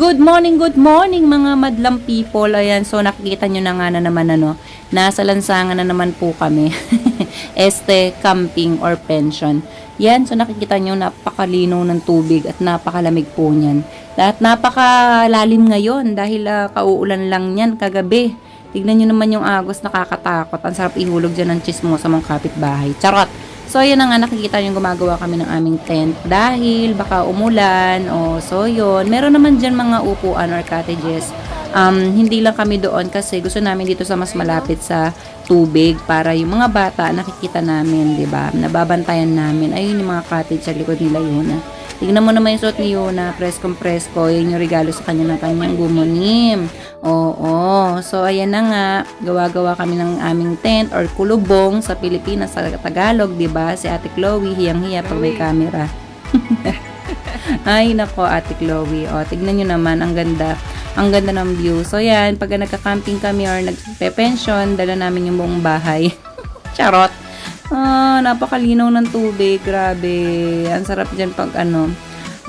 Good morning, good morning mga madlang people. Ayan, so nakikita nyo na nga na naman ano, nasa lansangan na naman po kami. este camping or pension. Yan, so nakikita nyo napakalinaw ng tubig at napakalamig po niyan. At napakalalim ngayon dahil ah, kauulan lang yan kagabi. Tignan nyo naman yung agos, nakakatakot. Ang sarap ihulog dyan ng chismo sa mga kapitbahay. Charot! So, yun na nga, nakikita yung gumagawa kami ng aming tent dahil baka umulan o so yun. Meron naman dyan mga upuan or cottages. Um, hindi lang kami doon kasi gusto namin dito sa mas malapit sa tubig para yung mga bata nakikita namin, 'di ba? Nababantayan namin. Ayun yung mga cottage sa likod nila yun. Tignan mo naman yung suot ni Yuna, preskong presko, yun yung regalo sa kanya ng kanyang gumunim. Oo, so ayan na nga, gawa-gawa kami ng aming tent or kulubong sa Pilipinas, sa Tagalog, di ba? Si Ate Chloe, hiyang-hiya pag may camera. Ay, nako, Ate Chloe. O, tignan nyo naman, ang ganda. Ang ganda ng view. So, yan, pag nagka-camping kami or nagpe-pension, dala namin yung buong bahay. Charot. Ah, napakalinaw ng tubig. Grabe. Ang sarap dyan pag ano,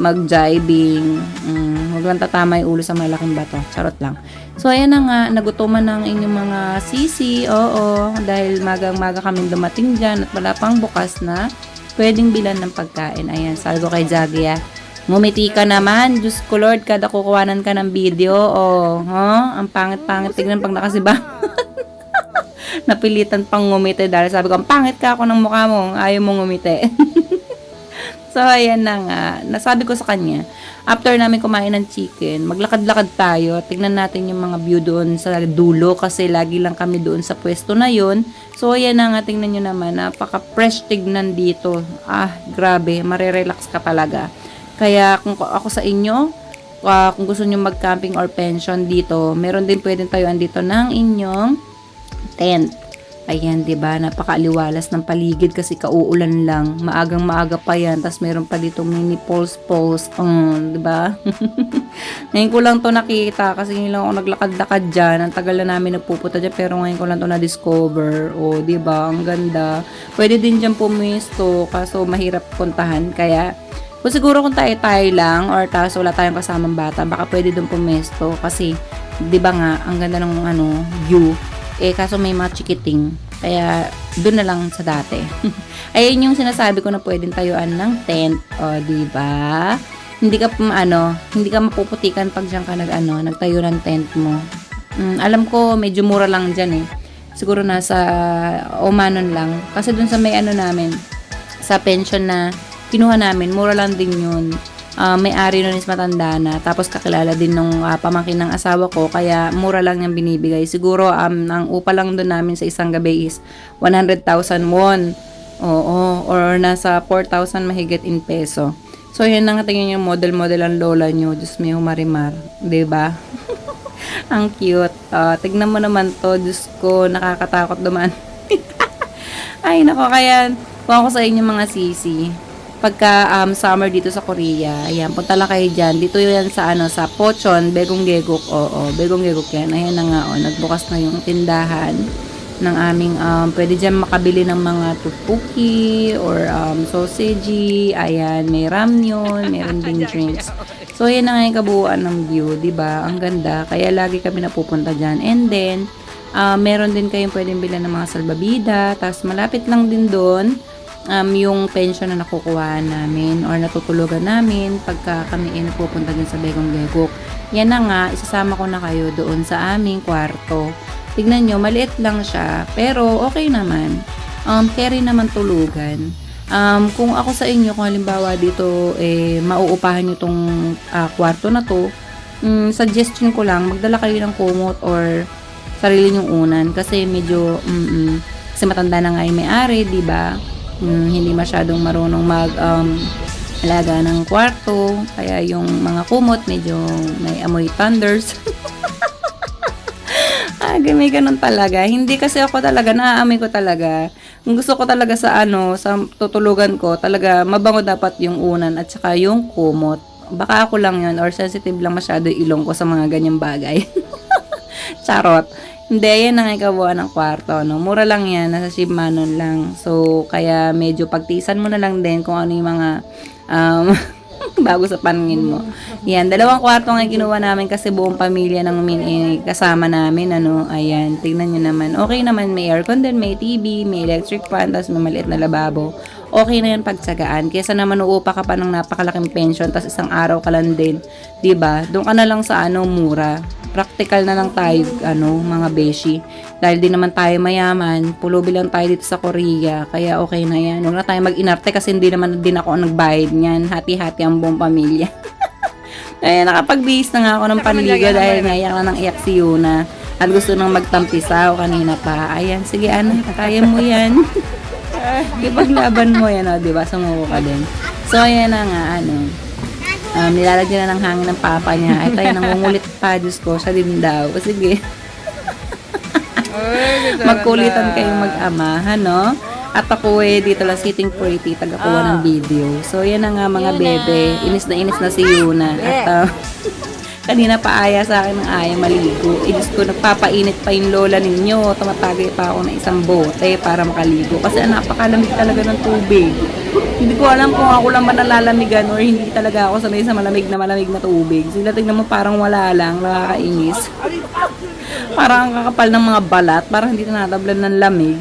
mag-jibing. Mm, huwag lang tatama yung ulo sa malaking bato. Charot lang. So, ayan na nga. Nagutuman ng inyong mga sisi. Oo. Dahil magang-maga kami dumating dyan at wala pang bukas na pwedeng bilan ng pagkain. Ayan, sabi ko kay Jaggy ah. Ngumiti ka naman. Diyos ko Lord, kada kukuhanan ka ng video. Oh, huh? Ang pangit-pangit tignan pag nakasiba. Napilitan pang ngumiti dahil sabi ko, ang pangit ka ako ng mukha mo. Ayaw mong ngumiti. so, ayan na nga. Nasabi ko sa kanya, after namin kumain ng chicken, maglakad-lakad tayo. Tignan natin yung mga view doon sa dulo kasi lagi lang kami doon sa pwesto na yon. So, ayan na nga. Tingnan nyo naman. Napaka-fresh tignan dito. Ah, grabe. Marirelax ka talaga. Kaya kung ako sa inyo, ah, kung gusto nyo mag-camping or pension dito, meron din pwedeng tayuan dito ng inyong tent. Ayan, 'di ba? Napakaaliwalas ng paligid kasi kauulan lang. Maagang maaga pa 'yan. Tapos meron pa dito mini pulse pulse. Um, 'di ba? ngayon ko lang 'to nakita kasi ngayon lang ako naglakad-lakad diyan. Ang tagal na namin nagpupunta diyan pero ngayon ko lang 'to na-discover. Oh, 'di ba? Ang ganda. Pwede din diyan pumisto kaso mahirap puntahan kaya kung siguro kung tayo-tayo lang or tapos wala tayong kasamang bata, baka pwede doon pumesto kasi 'di ba nga ang ganda ng ano view. Eh kaso may mga chikiting. Kaya doon na lang sa dati. Ayun yung sinasabi ko na pwedeng tayuan ng tent, o 'di ba? Hindi ka ano, hindi ka mapuputikan pag diyan ka nag ano, nagtayo ng tent mo. Mm, alam ko medyo mura lang diyan eh. Siguro nasa Omanon lang. Kasi doon sa may ano namin, sa pension na kinuha namin, mura lang din yun. Ah, may-ari nun is matanda na. Tapos kakilala din nung ah, pamangkin ng asawa ko. Kaya mura lang yung binibigay. Siguro um, ang upa lang doon namin sa isang gabi is 100,000 won. Oo. Or nasa 4,000 mahigit in peso. So, yun na nga tingin yung model-model ang lola nyo. Diyos may humarimar. ba ang cute. Ah, tignan mo naman to. Diyos ko, nakakatakot duman. Ay, nako, kaya kung ako sa inyo mga sisi, pagka um, summer dito sa Korea, ayan, punta lang kayo dyan. Dito yan sa, ano, sa Pochon, Begong Gegok, oo, Begong Gegok yan. Ayan na nga, oh, nagbukas na yung tindahan ng aming, um, pwede dyan makabili ng mga tteokbokki or um, sausage, ayan, may ramyun, meron ding drinks. So, ayan na nga yung kabuuan ng view, di ba Ang ganda. Kaya lagi kami napupunta dyan. And then, uh, meron din kayong pwedeng bilan ng mga salbabida. Tapos, malapit lang din doon um, yung pension na nakukuha namin or natutulugan namin pagka kami ay napupunta dun sa Begong Gegok. Yan na nga, isasama ko na kayo doon sa aming kwarto. Tignan nyo, maliit lang siya, pero okay naman. Um, carry naman tulugan. Um, kung ako sa inyo, kung halimbawa dito, eh, mauupahan nyo tong ah, kwarto na to, mm, suggestion ko lang, magdala kayo ng kumot or sarili nyong unan kasi medyo, mm, kasi matanda na nga yung may-ari, di ba? Mm, hindi masyadong marunong mag um, alaga ng kwarto, kaya yung mga kumot medyo may amoy thunders. ah, may ganun talaga. Hindi kasi ako talaga, naaamoy ko talaga. Gusto ko talaga sa ano, sa tutulugan ko, talaga mabango dapat yung unan at saka yung kumot. Baka ako lang yun or sensitive lang masyado ilong ko sa mga ganyang bagay. Charot. Hindi, yan ang ikabuan ng kwarto. No? Mura lang yan, nasa Shimano lang. So, kaya medyo pagtisan mo na lang din kung ano yung mga um, bago sa paningin mo. Yan, dalawang kwarto nga kinuha namin kasi buong pamilya ng min eh, kasama namin. Ano, ayan, tignan nyo naman. Okay naman, may aircon din, may TV, may electric fan, tapos may maliit na lababo. Okay na yan pagtsagaan. Kesa naman uupa ka pa ng napakalaking pension, tapos isang araw ka lang din. 'Di ba Doon ka na lang sa ano, mura. Practical na lang tayo, ano, mga beshi. Dahil di naman tayo mayaman, pulubi lang tayo dito sa Korea. Kaya okay na yan. Huwag na tayo mag-inarte kasi hindi naman din ako ang nagbayad niyan. Hati-hati ang buong pamilya. Ayan, nakapagbihis na nga ako ng panligo dahil nga iyak na ng iyak si Yuna. At gusto nang magtampisaw kanina pa. Ayan, sige anak, kaya mo yan. Ipaglaban mo yan, o, di ba? Sumuko ka din. So, ayan na nga, ano. Um, nilalagyan na ng hangin ng papa niya. Ay, tayo, nangungulit pa, Diyos ko. Siya din daw. O, sige. Magkulitan kayong mag-ama, ano? At ako eh, dito lang sitting pretty, tagakuha ng video. So, yan na nga mga bebe. Inis na inis na si Yuna. At ah, kanina pa aya sa akin ng aya maligo. Eh, Diyos ko, nagpapainit pa yung lola ninyo. Tumatagay pa ako ng isang bote para makaligo. Kasi napakalamig talaga ng tubig. Hindi ko alam kung ako lang ba nalalamigan or hindi talaga ako sanay sa malamig na malamig na tubig. Sila tignan mo parang wala lang, nakakainis. Parang ang kakapal ng mga balat, parang hindi tinatablan ng lamig.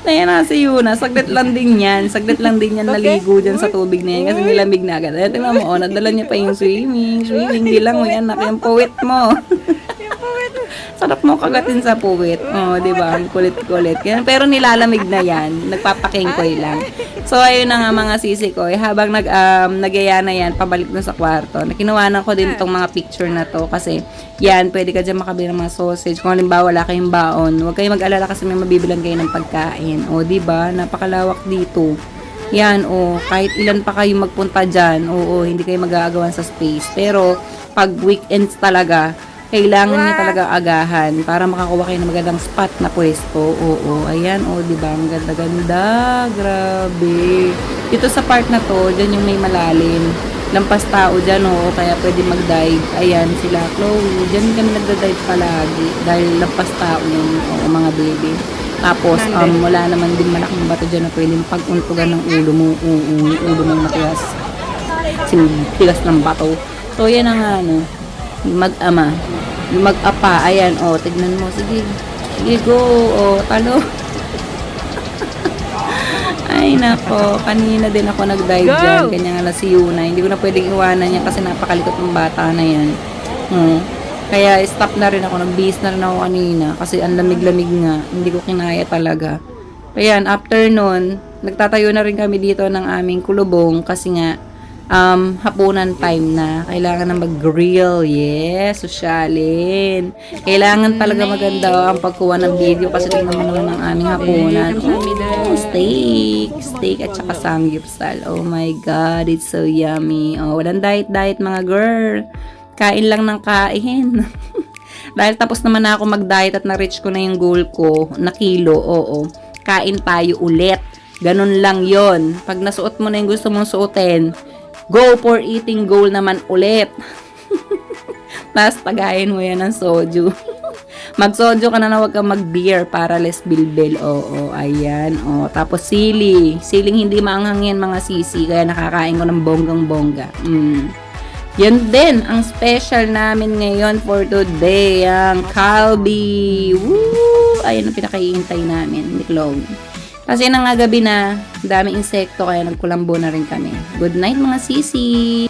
Na si Yuna, saglit lang din yan. Saglit lang din yan naligo dyan sa tubig na yan kasi nilamig na agad. Ayan, tingnan mo, oh, nadala niya pa yung swimming. Swimming, hindi lang mo yan, anak, yung puwit mo. Sarap mo kagatin sa puwit. Oh, di ba? Ang kulit-kulit. Pero nilalamig na yan. Nagpapakingkoy lang. So, ayun na nga mga sisi ko. Eh, habang nag, um, nagyaya na yan, pabalik na sa kwarto. Nakinuwanan ko din tong mga picture na to kasi yan, pwede ka dyan makabili ng mga sausage. Kung halimbawa wala kayong baon, huwag kayong mag-alala kasi may mabibilan kayo ng pagkain. O, di ba? Napakalawak dito. Yan, o, kahit ilan pa kayo magpunta dyan, oo, hindi kayo magagawan sa space. Pero, pag weekends talaga, kailangan niya talaga agahan para makakuha kayo ng magandang spot na pwesto. Oo, ayan, o, di ba? Ang ganda-ganda. Grabe. Dito sa part na to, dyan yung may malalim. Lampas tao dyan, oo, kaya pwede mag-dive. Ayan, sila, Chloe. Dyan kami nagda-dive palagi dahil lampas tao yung oo, mga baby. Tapos, um, wala naman din malaking bato dyan na pwedeng pag-untugan ng ulo mo. Oo, yung ulo mo matigas. Tigas ng bato. So, yan ang ano, yung mag-ama. Yung mag-apa, ayan, oh, tignan mo, sige. Sige, go, oh, talo. Ay, nako, kanina din ako nag-dive Go! dyan. Kanya nga si Yuna. Hindi ko na pwedeng iwanan niya kasi napakalikot ng bata na yan. Hmm. Kaya stop na rin ako. Nag-bihis na rin ako kanina kasi ang lamig-lamig nga. Hindi ko kinaya talaga. Ayan, after nun, nagtatayo na rin kami dito ng aming kulubong kasi nga um, hapunan time na. Kailangan na mag-grill. Yes, sosyalin. Kailangan talaga maganda ang pagkuha ng video kasi tingnan mo naman ang aming hapunan. Oh, steak. Steak at saka samgyeopsal. Oh my God, it's so yummy. Oh, walang diet-diet mga girl. Kain lang ng kain. Dahil tapos naman na ako mag-diet at na-reach ko na yung goal ko na kilo, oo. Kain tayo ulit. Ganun lang yon. Pag nasuot mo na yung gusto mong suotin, go for eating goal naman ulit. Tapos tagayin mo yan ng soju. Mag-soju ka na na huwag kang mag-beer para less bilbil. Oo, ayan. O, tapos sili. Siling hindi maanghang yan mga sisi. Kaya nakakain ko ng bonggang-bongga. Mm. Yan din ang special namin ngayon for today. Ang kalbi. Woo! Ayan ang pinakaiintay namin Chloe. Kasi na nga na, daming insekto kaya nagkulambo na rin kami. Good night mga sisi!